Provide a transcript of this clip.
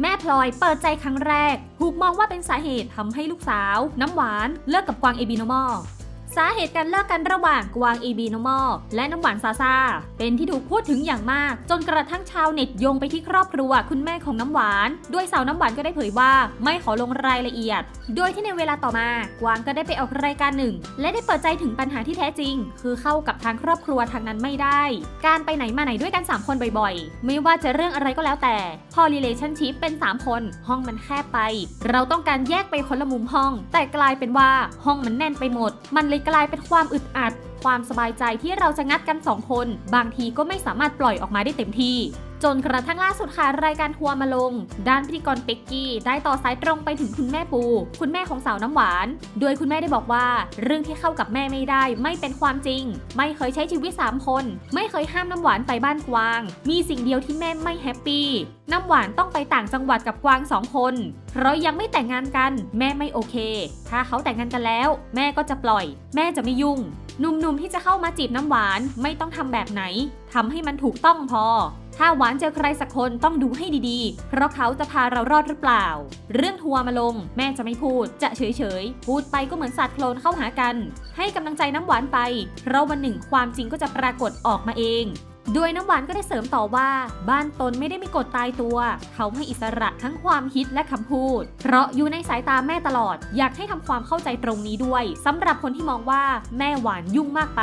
แม่พลอยเปิดใจครั้งแรก ถูกมองว่าเป็นสาเหตุทำให้ลูกสาว น้ำหวานเลิกกับกวางเอบิโนมอล สาเหตุการเลิกกันระหว่างกวางเอบีโนมอลและน้ำหวานซาซาเป็นที่ถูกพูดถึงอย่างมาก จนกระทั่งชาวเน็ตโยงไปที่ครอบครัวคุณแม่ของน้ำหวาน ด้วยสาวน้ำหวานก็ได้เผยว่า ไม่ขอลงรายละเอียด โดยที่ในเวลาต่อมากวางก็ได้ไปออกรายการหนึ่ง และได้เปิดใจถึงปัญหาที่แท้จริง คือเข้ากับทางครอบครัวทางนั้นไม่ได้ การไปไหนมาไหนด้วยกัน 3 คนบ่อยๆ ไม่ว่าจะเรื่องอะไรก็แล้วแต่พอ relationship เป็น 3 คน ห้องมันแคบไป เราต้องการแยกไปคนละมุมห้อง แต่กลายเป็นว่าห้องมันแน่นไปหมด มันเลยกลายเป็นความอึดอัด ความสบายใจที่เราจะงัดกันสองคน บางทีก็ไม่สามารถปล่อยออกมาได้เต็มที่ จนกระทั่งล่าสุดค่ะรายการทัวร์มาลง ด้านพิธีกรเป็กกี้ ได้ต่อสายตรงไปถึงคุณแม่ปู คุณแม่ของสาวน้ำหวาน โดยคุณแม่ได้บอกว่า เรื่องที่เข้ากับแม่ไม่ได้ไม่เป็นความจริง ไม่เคยใช้ชีวิต 3 คน ไม่เคยห้ามน้ำหวานไปบ้านกวาง มีสิ่งเดียวที่แม่ไม่แฮปปี้น้ำหวานต้องไปต่างจังหวัดกับกวางสองคน เพราะยังไม่แต่งงานกัน แม่ไม่โอเค ถ้าเขาแต่งงานกันแล้ว แม่ก็จะปล่อย แม่จะไม่ยุ่งหนุ่มๆที่จะเข้ามาจีบน้ำหวานไม่ต้องทำแบบไหนทำให้มันถูกต้องพอ ถ้าหวานเจอใครสักคนต้องดูให้ดีๆ เพราะเขาจะพาเรารอดหรือเปล่า เรื่องทัวร์มาลง แม่จะไม่พูด จะเฉยๆ พูดไปก็เหมือนสัตว์โคลนเข้าหากัน ให้กำลังใจน้ำหวานไป เพราะวันหนึ่งความจริงก็จะปรากฏออกมาเองโดยน้ำหวานก็ได้เสริมต่อว่า บ้านตนไม่ได้มีกฎตายตัว เขาให้อิสระทั้งความคิดและคำพูด เพราะอยู่ในสายตาแม่ตลอดอยากให้ทำความเข้าใจตรงนี้ด้วยสำหรับคนที่มองว่าแม่หวานยุ่งมากไป